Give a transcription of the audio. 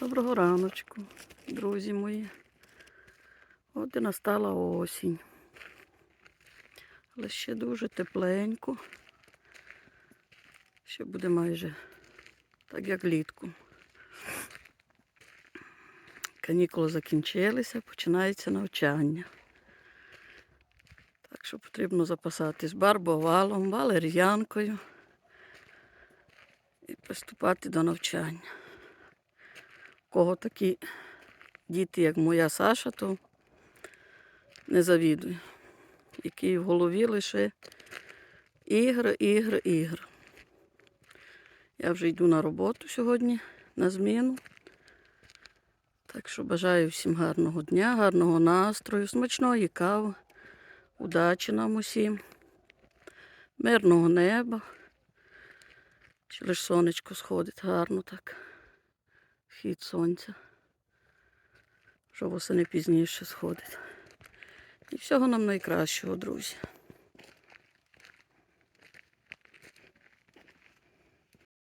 Доброго раночку, друзі мої. От і настала осінь. Але ще дуже тепленько. Ще буде майже так, як влітку. Канікули закінчилися, починається навчання. Так що потрібно запасатись барбовалом, валер'янкою і приступати до навчання. Кого такі діти, як моя Саша, то не завідую. Які в голові лише ігри, ігри, ігри. Я вже йду на роботу сьогодні, на зміну. Так що бажаю всім гарного дня, гарного настрою, смачної кави, удачі нам усім, мирного неба. Чи лиш сонечко сходить гарно так. Схід сонця. Що восени пізніше сходить. І всього нам найкращого, друзі.